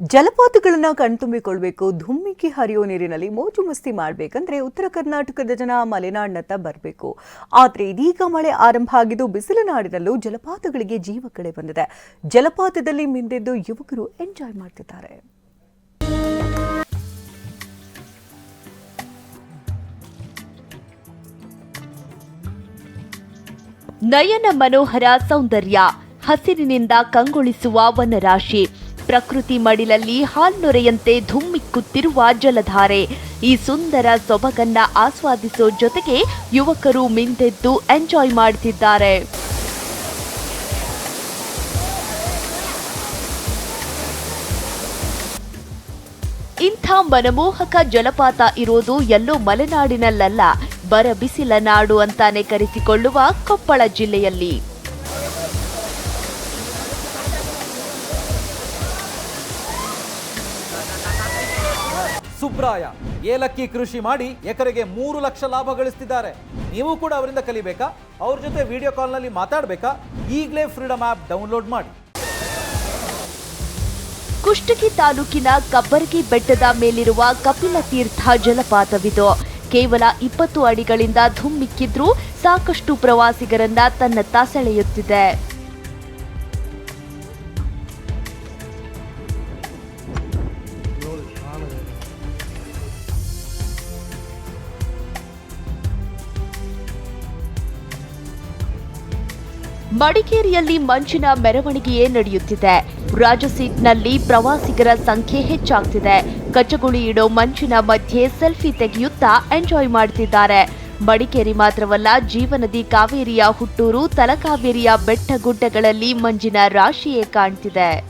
ಜಲಪಾತಗಳನ್ನ ಕಣ್ತುಂಬಿಕೊಳ್ಬೇಕು, ಧುಮ್ಮಿಕ್ಕಿ ಹರಿಯೋ ನೀರಿನಲ್ಲಿ ಮೋಜು ಮಸ್ತಿ ಮಾಡ್ಬೇಕಂದ್ರೆ ಉತ್ತರ ಕರ್ನಾಟಕದ ಜನ ಮಲೆನಾಡಿನತ್ತ ಬರಬೇಕು. ಆದ್ರೆ ಇದೀಗ ಮಳೆ ಆರಂಭ ಆಗಿದ್ದು ಬಿಸಿಲು ನಾಡಿನಲ್ಲೂ ಜಲಪಾತಗಳಿಗೆ ಜೀವ ಕಳೆ ಬಂದಿದೆ. ಜಲಪಾತದಲ್ಲಿ ಮಿಂದೆದ್ದು ಯುವಕರು ಎಂಜಾಯ್ ಮಾಡ್ತಿದ್ದಾರೆ. ನಯನ ಮನೋಹರ ಸೌಂದರ್ಯ, ಹಸಿರಿನಿಂದ ಕಂಗೊಳಿಸುವ ವನರಾಶಿ. ಪ್ರಕೃತಿ ಮಡಿಲಲ್ಲಿ ಹಾಲ್ನೊರೆಯಂತೆ ಧುಮ್ಮಿಕ್ಕುತ್ತಿರುವ ಜಲಧಾರೆ. ಈ ಸುಂದರ ಸೊಬಗನ್ನ ಆಸ್ವಾದಿಸೋ ಜೊತೆಗೆ ಯುವಕರು ಮಿಂದೆದ್ದು ಎಂಜಾಯ್ ಮಾಡ್ತಿದ್ದಾರೆ. ಇಂಥ ಮನಮೋಹಕ ಜಲಪಾತ ಇರೋದು ಎಲ್ಲೋ ಮಲೆನಾಡಿನಲ್ಲಲ್ಲ ಬರ ಬಿಸಿಲ ನಾಡು ಅಂತಾನೆ ಕರೆಸಿಕೊಳ್ಳುವ ಕೊಪ್ಪಳ ಜಿಲ್ಲೆಯಲ್ಲಿ. ಸುಬ್ರಾಯ ಏಲಕ್ಕಿ ಕೃಷಿ ಮಾಡಿ ಎಕರೆಗೆ ಮೂರು ಲಕ್ಷ ಲಾಭ ಗಳಿಸ್ತಿದ್ದಾರೆ. ನೀವು ಕೂಡ ಅವರಿಂದ ಕಲಿಬೇಕಾ? ಅವ್ರ ಜೊತೆ ವಿಡಿಯೋ ಕಾಲ್ನಲ್ಲಿ ಮಾತಾಡಬೇಕಾ? ಈಗಲೇ ಫ್ರೀಡಮ್ ಆ್ಯಪ್ ಡೌನ್ಲೋಡ್ ಮಾಡಿ. ಕುಷ್ಟಗಿ ತಾಲೂಕಿನ ಕಬ್ಬರಗಿ ಬೆಟ್ಟದ ಮೇಲಿರುವ ಕಪಿಲ ತೀರ್ಥ ಜಲಪಾತವಿದು. ಕೇವಲ ಇಪ್ಪತ್ತು ಅಡಿಗಳಿಂದ ಧುಮ್ಮಿಕ್ಕಿದ್ರೂ ಸಾಕಷ್ಟು ಪ್ರವಾಸಿಗರನ್ನ ತನ್ನತ್ತ ಸೆಳೆಯುತ್ತಿದೆ. ಮಡಿಕೇರಿಯಲ್ಲಿ ಮಂಚಿನ ಮೆರವಣಿಗೆಯೇ ನಡೆಯುತ್ತಿದೆ. ರಾಜಸೀಟ್ನಲ್ಲಿ ಪ್ರವಾಸಿಗರ ಸಂಖ್ಯೆ ಹೆಚ್ಚಾಗ್ತಿದೆ. ಕಚ್ಚಗುಳಿ ಇಡೋ ಮಂಚಿನ ಮಧ್ಯೆ ಸೆಲ್ಫಿ ತೆಗೆಯುತ್ತಾ ಎಂಜಾಯ್ ಮಾಡ್ತಿದ್ದಾರೆ. ಮಡಿಕೇರಿ ಮಾತ್ರವಲ್ಲ, ಜೀವನದಿ ಕಾವೇರಿಯ ಹುಟ್ಟೂರು, ತಲಕಾವೇರಿಯ ಬೆಟ್ಟ ಗುಡ್ಡಗಳಲ್ಲಿ ಮಂಜಿನ ರಾಶಿಯೇ ಕಾಣ್ತಿದೆ.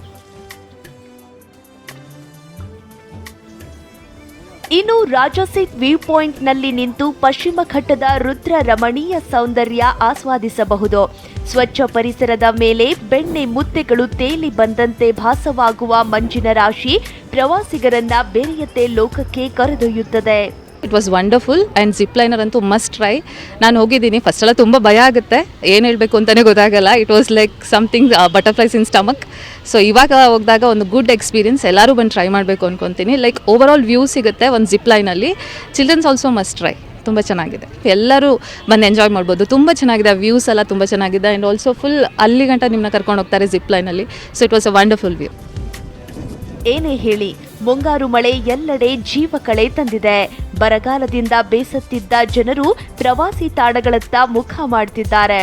ಇನ್ನು ರಾಜಸೀಟ್ ವ್ಯೂ ಪಾಯಿಂಟ್ನಲ್ಲಿ ನಿಂತು ಪಶ್ಚಿಮ ಘಟ್ಟದ ರುದ್ರ ರಮಣೀಯ ಸೌಂದರ್ಯ ಆಸ್ವಾದಿಸಬಹುದು. ಸ್ವಚ್ಛ ಪರಿಸರದ ಮೇಲೆ ಬೆಣ್ಣೆ ಮುತ್ತೆಗಳು ತೇಲಿ ಬಂದಂತೆ ಭಾಸವಾಗುವ ಮಂಜಿನ ರಾಶಿ ಪ್ರವಾಸಿಗರನ್ನ ಬೇರೆಯತ್ತೆ ಲೋಕಕ್ಕೆ ಕರೆದೊಯ್ಯುತ್ತದೆ. It was wonderful and zip liner ಅಂತೂ ಮಸ್ಟ್ ಟ್ರೈ ನಾನು ಹೋಗಿದ್ದೀನಿ. ಫಸ್ಟ್ ಎಲ್ಲ ತುಂಬ ಭಯ ಆಗುತ್ತೆ. ಏನು ಹೇಳಬೇಕು ಅಂತಲೇ ಗೊತ್ತಾಗಲ್ಲ. It was like something butterflies in stomach so ಇವಾಗ ಹೋಗಿದಾಗ ಒಂದು ಗುಡ್ ಎಕ್ಸ್ಪೀರಿಯನ್ಸ್ ಎಲ್ಲರೂ ಬಂದು ಟ್ರೈ ಮಾಡಬೇಕು ಅಂದ್ಕೊತೀನಿ ಲೈಕ್ ಓವರ್ ಆಲ್ ವ್ಯೂ ಸಿಗುತ್ತೆ ಒಂದು ಜಿಪ್ ಲೈನಲ್ಲಿ ಚಿಲ್ಡ್ರನ್ಸ್ ಆಲ್ಸೋ ಮಸ್ಟ್ ಟ್ರೈ ತುಂಬ ಚೆನ್ನಾಗಿದೆ. ಎಲ್ಲರೂ ಬಂದು ಎಂಜಾಯ್ ಮಾಡ್ಬೋದು. ತುಂಬ ಚೆನ್ನಾಗಿದೆ. ವ್ಯೂಸ್ ಎಲ್ಲ ತುಂಬ ಚೆನ್ನಾಗಿದೆ. ಆ್ಯಂಡ್ ಆಲ್ಸೋ ಫುಲ್ ಅಲ್ಲಿ ಗಂಟ ನಿಮ್ಮನ್ನ ಕರ್ಕೊಂಡು ಹೋಗ್ತಾರೆ ಜಿಪ್ ಲೈನಲ್ಲಿ so it was a wonderful view ಏನೇ ಹೇಳಿ ಮುಂಗಾರು ಮಳೆ ಎಲ್ಲೆಡೆ ಜೀವ ಕಳೆ ತಂದಿದೆ. ಬರಗಾಲದಿಂದ ಬೇಸತ್ತಿದ್ದ ಜನರು ಪ್ರವಾಸಿ ತಾಣಗಳತ್ತ ಮುಖ ಮಾಡ್ತಿದ್ದಾರೆ.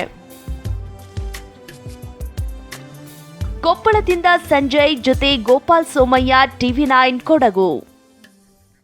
ಕೊಪ್ಪಳದಿಂದ ಸಂಜಯ್ ಜೊತೆ ಗೋಪಾಲ್ ಸೋಮಯ್ಯ, ಟಿವಿ ನೈನ್ ಕೊಡಗು.